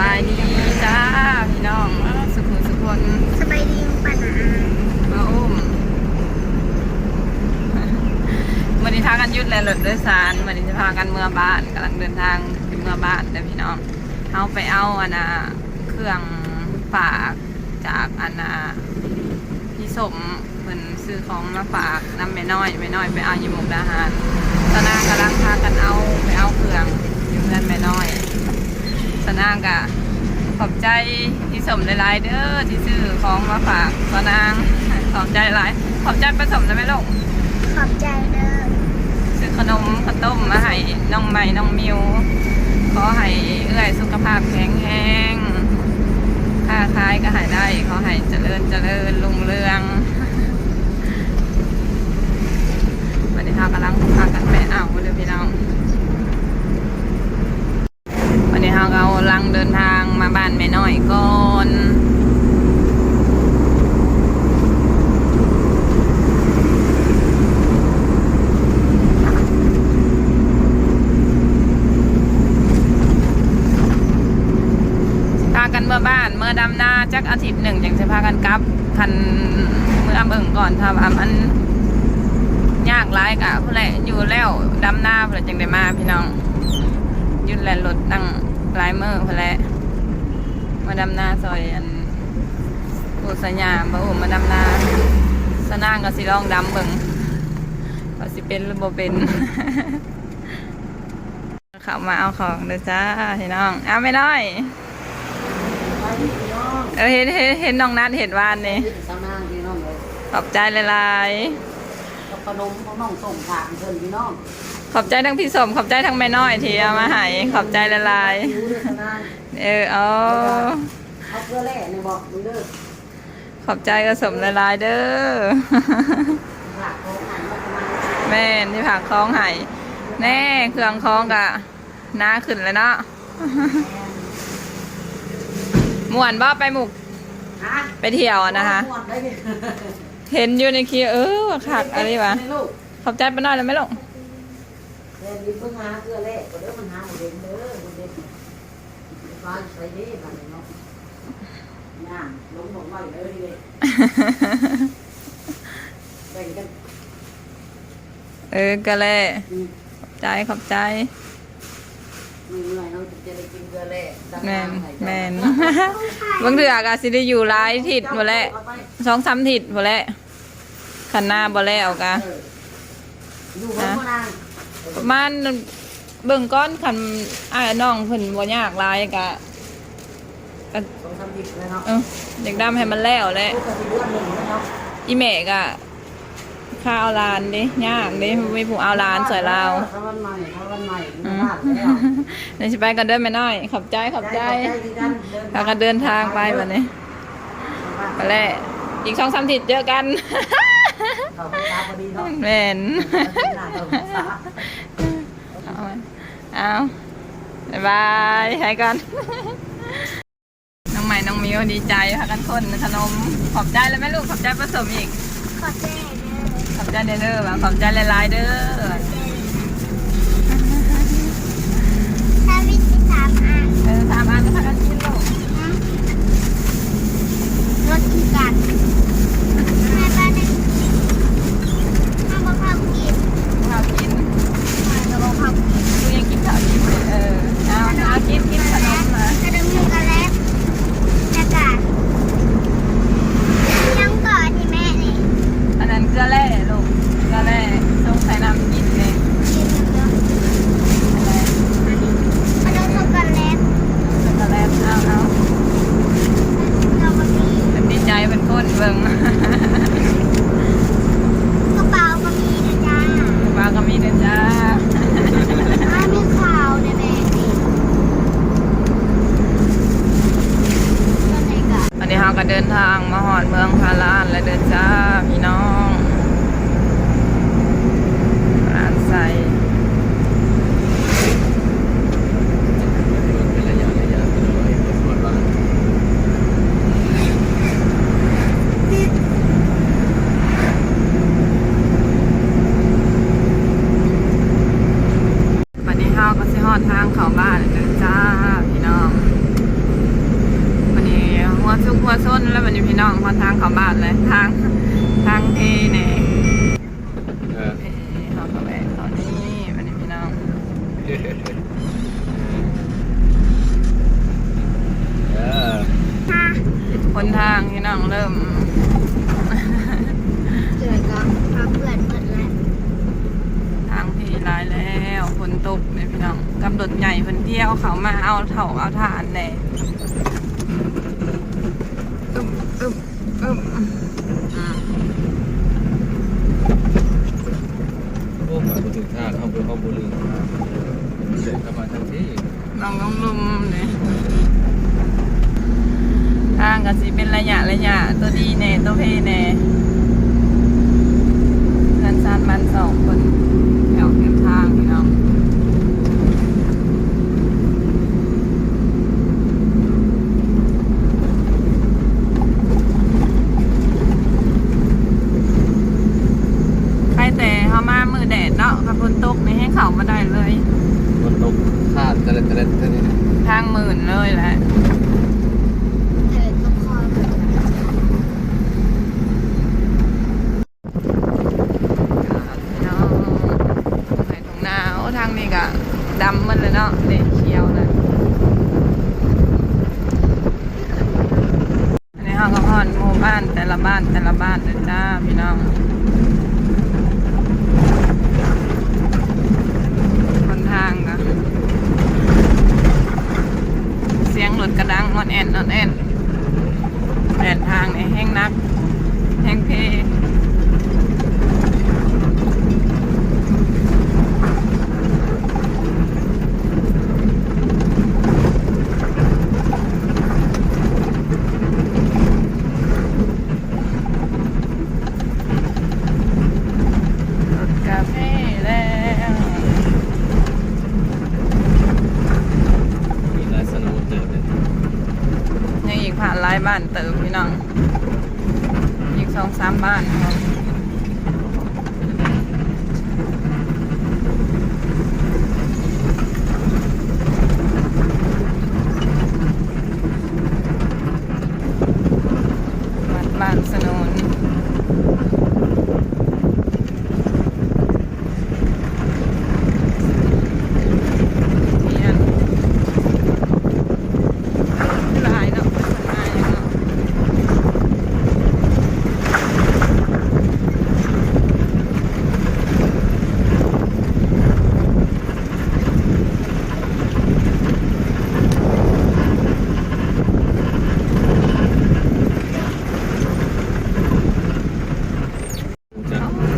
บายดีจ้าพี่น้องสุขุมสุขนสบายดีปะนะมาอุ้มวันนี้พากันยุดแลรถโดยสารวันนี้จะพากันเมื่อบ้านกำลังเดินทางถึงเมื่อบ้านเด้พี่น้องเอาไปเอาอันนะเครื่องฝากจากอันนะพี่สมเพิ่นซื้อของมาฝากน้ำแม่น้อยแม่น้อยไปเอายมุกดาหารตอนนั้นกำลังพากันเอาไปเอาเครื่องอยู่เพื่อนแม่น้อย นางกะขอบใจที่สมหลายๆเด้อที่ซื้อของมาฝากสนางขอบใจหลาย ขอบใจผสมได้ไหมลูกขอบใจเด้อซื้อขนมข้าวต้มมาให้น้องใหม่น้องมิวขอให้เอื้อยสุขภาพแข็งแรงค้าขายก็หายได้ขอให้เจริญเจริญรุ่งเรืองวันนี้เรากำลังพากันไปเอาเด้อพี่น้อง วันนี้เรากำลังเดินทางมาบ้านแม่น้อยก่อน พากันเมื่อบ้านเมื่อดำนาจักอาทิตย์หนึ่งยังจะพา กันกลับคันเมื่อเบิ่งก่อนถ้าว่ามันยากร้ายกะเพื่อแหละอยู่แล้วดำนาเพื่อจังได้มาพี่น้องยุดแลนรถตั้งหลายมือเพื่อแหละมาดำนาซอยอันโอสัญญาบ่โอมาดำนาสนางก็สิลองดำเบิ่งว่าสิเป็นหรือบ่เป็นเข้ามาเอาของเด้อจ้าพี่น้องเอาไม่น้ เออเห็นเห็นเห็นน้องนัดเห็นวานนี่สนางพี่น้องเลยขอบใจหลายกับขนมของน้องส่งผ่านเพิ่นพี่น้องๆขอบใจทั้งพี่สมขอบใจทั้งแม่น้อยที่เอามาให้ขอบใจหลายรู้เด้อสนางๆเออเอาเอาเพื่อแล่ในบอกมึงเด้อขอบใจก็สมหลายๆเด้อฝากของอ่านมาประมาณแม่นที่ผักคล้องให้แน่เครื่องคล้องกะน้าขึ้นเลยเนาะม่ วนบ่ไปหมุกฮะไปเที่ยวอะนะคะ ม่วนได้ดิเห็นอยู่ในคลิปเออว่าคักอะไรวะให้ลูกขอบใจป้าน้อยเลยไหมลูกเรียนยิ้มเพิ่งหาเพื่อแล่ก็เด้อมันหาบ่เด่นเด้อบ่เด่นฟ้าใส่เด้บัดนี้เนาะย่างลงบอกไว้เด้อนี่เด้แบ่งกันเออก็เลยอืม ขอบใจขอบใจ มีเมื่อยเนาะจะได้กินเพื่อแล่ดังแมนน้ำให้เจ้าแมน บางเถื่อกอาสิได้อยู่หลายทิศหมดแล้วสองสามทิศหมดแล้วขันหน้าบ่แล้วกะ เอออยู่บนพนางประมาณเบิ่งก้อนขันอ้ายน้องเพิ่นบ่ยากหลายกะก็สองสามดิบเลยเนาะเอออยากดำให้มันแล้วแหละปกติเดือนหนึ่งนะครับอีแม่กะ ข้าวลานเด้ยากเด้มีผู้เอาลานสวยลาวถ้าวันใหม่ถ้าวันใหม่อืมีมบ้านแล้วเดี๋ยวสิไปกันเด้อแม่น้อยขอบใจขอบใจดีกันพากันเดินทางไปบัดนี้ไปแล้วอีกสองสามทิศเจอกันเขาไปตาพอดีเนาะแม่นหน้าเขาสาเอาไว้เอาบ๊ายบายให้กันน้องใหม่น้องมิวดีใจพากันคนขนมขอบใจแล้วไหมลูกขอบใจผสมอีกขอบใจเด้อ ขอบใจเด้อเด้อว่ะขอบใจหลายๆเด้อถ้าวิธีสามอันเออสามอันจะพากันกินลูกรถคือกันแม่บ้านนึงข้าวข้าวกิน ข้าวกิน ข้าวข้าวกิน ลูกยังกินข้าวกินเลยเออเอาเอากินกินขนมมา ขนมยูกาเล็บจะกัดยังก่อนที่แม่นี่ อันนั้นเกลือแร่ลูกเกลือแร่ต้องใส่น้ำกินเลย กินเยอะ อะไร ๆอันนี้ขนมช็อกโกแลต เกลือแร่เอาเอา เราก็มี เป็นดีใจเป็นคนเบิ่ง กระเป๋าก็มีนะจ๊ะ ปลา ก็มีเด้อจ้าอ้าวมีข่าวในแม่นี่ตัวไหนก่อนวันนี้เราก็เดินทางมาหอดเมืองพาลานและเดินจ้าพี่น้องร้านใสวันนี้เราก็สิหอดทางเข้าบ้านแล้วเดินจ้าพี่น้อง แล้วมันอยู่พี่น้องมาทางเขาบ้านเลยทางทางเทเนี่ย เออ เอ้ยเขาก็แบกเขานี่มันอยู่พี่น้อง เออ ค่ะ คนทางพี่น้องเริ่มเจอกับพาเพื่อนหมดแล้วทางพี่ลายแล้วฝนตกเนี่ยพี่น้องกำหนดใหญ่เพิ่นเที่ยวเขามาเอาเถาเอาถ่านแน่อึ๊บอึบอึบอืมโอ้มาถึงทางเข้าไปเขาบุรีเสร็จเข้ามาทางที่ลองลงลุมเนี่ยางก็สิเป็นระยะระยะตัวดีแน่ตัวเพแน่เพื่อนซานมันสองคนแถวเทียมทางพี่น้องใครแต่เขามามือแดดเนาะกับฝนตกนี่ให้เขามาได้เลยบนตกคาดกระเด็นกระเด็นกระเด็นทางหมื่นเลยแหละ เจอกับพ่อหมดแล้ว เนาะใส่ถุงหนาวทางนี้ก็ดำหมันเลยเนาะเด็เขียวเลยอันนี้เขาก็พอนหมู่บ้านแต่ละบ้านแต่ละบ้านเลยจ้าพี่น้อง คนทางก็เสียงรถกระดังออนแอนออนแอนแดดทางนี่แห้งนัก แห้งเพ รถกาแฟแล้ว มีลายสนุกเติมเลย ยังอีกผ่านหลาย บ้านเติมพี่น้องอีกสองสามบ้านครับวัดบ้านสนุน เพียนหลายเนาะคนมาอย่างเนาะ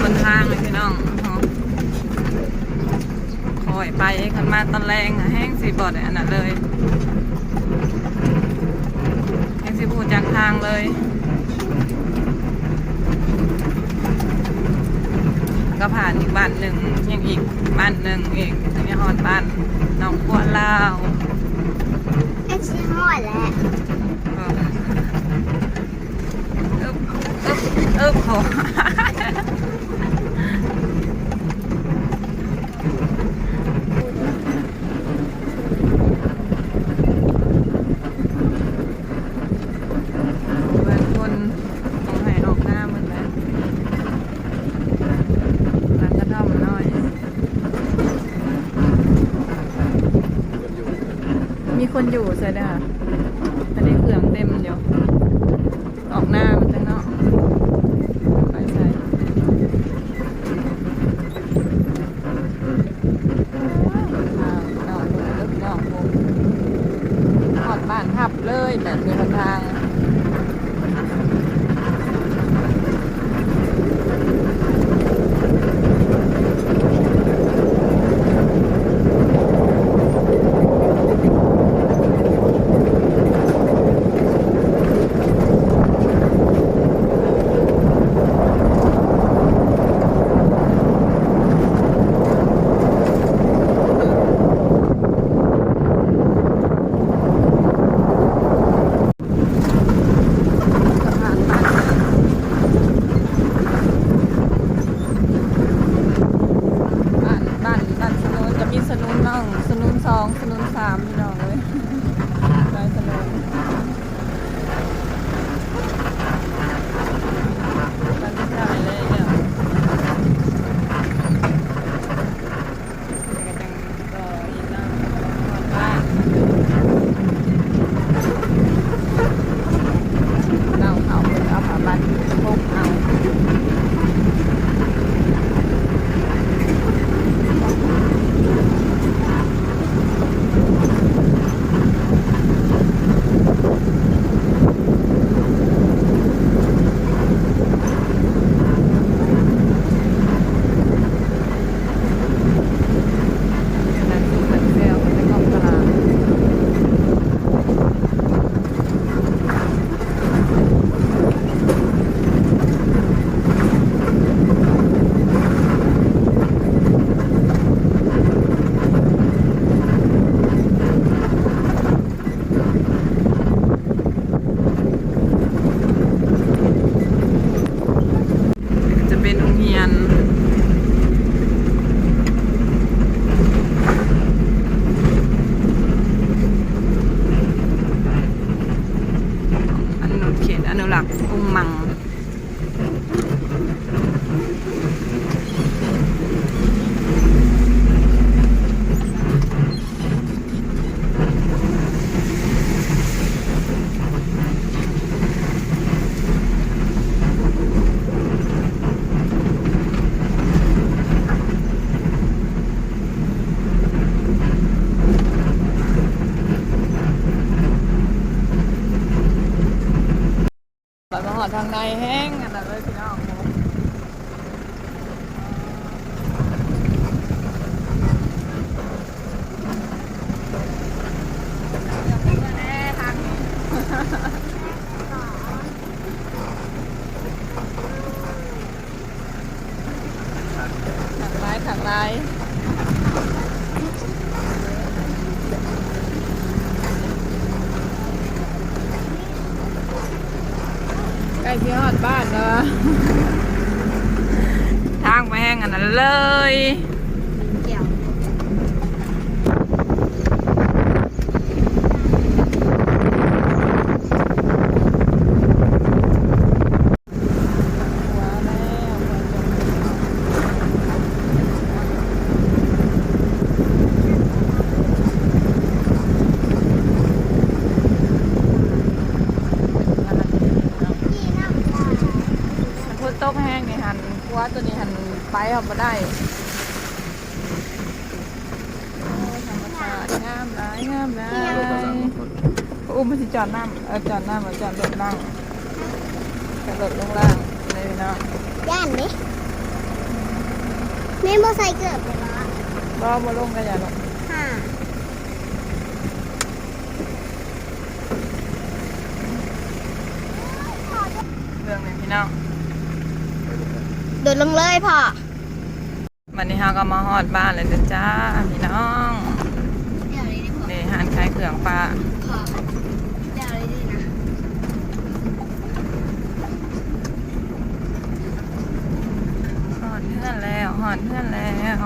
คนทางเลยพี่น้องอ๋อคอยไปขันมาตอนแรงอะแห้งสีบอดอันนั้นเลยแห้งสีพูดจากทางเลย ก็ผ่านอีกบ้านหนึ่งยังอีกบ้านหนึ่งอีกยังฮอดบ้านน้องกัวลาวไอ้ชิ้นหมดแล้วเอออึ๊บอึ๊บอึ๊บโหเพื่อนคนต้องให้ออกหน้าหมดแล้วร้านกระท่อมน้อย มีคนอยู่ใช่ไหมคะอันนี้เครื่องเต็มอยู่ออกหน้ามันจะเนาะไปใส่ทางนอกลึกนอกวงหอดบ้านทับเลยแบบมีคนทาง อันนั้นเลยเกี่ยวว้าวแล้วมันที่น้ำตาพูดโต๊ะแห้งนี่หันกลัวตัวนี้หัน ไปเอามาได้โอ้ยธรรมชาติงามหลายงามหลายอุ้มมันสิจอดน้ำเออจอดน้ำเอาจอดรถนั่งจอดรถลงล่างเลยเนาะย่านดิแม่บ่ใส่เกือบเลยเหรอรอมาลงกันอย่าลงค่ะเรื่องนี้พี่น้องโดดลงเลยพ่อ วันนี้เราก็มาฮอดบ้านเลยเด้อจ้าพี่น้องเดี๋ยวเลยดิพ่อนี่หันขายเครื่องปลาพ่อเดี๋ยวเลยดินะหอดเพื่อนแล้วหอดเพื่อนแล้ว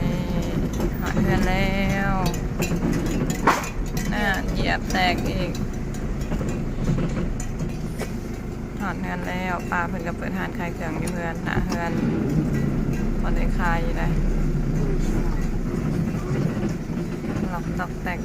นี่หอดเพื่อนแล้วน่าเหยียบแตกอีกหอ ดเพื่อนแล้วป้าเพิ่นก็เปิดหานขายเครื่องอยู่เพื่อนหนะเพื่อนพอได้ขายอยู่เลยหลอกตอกแตก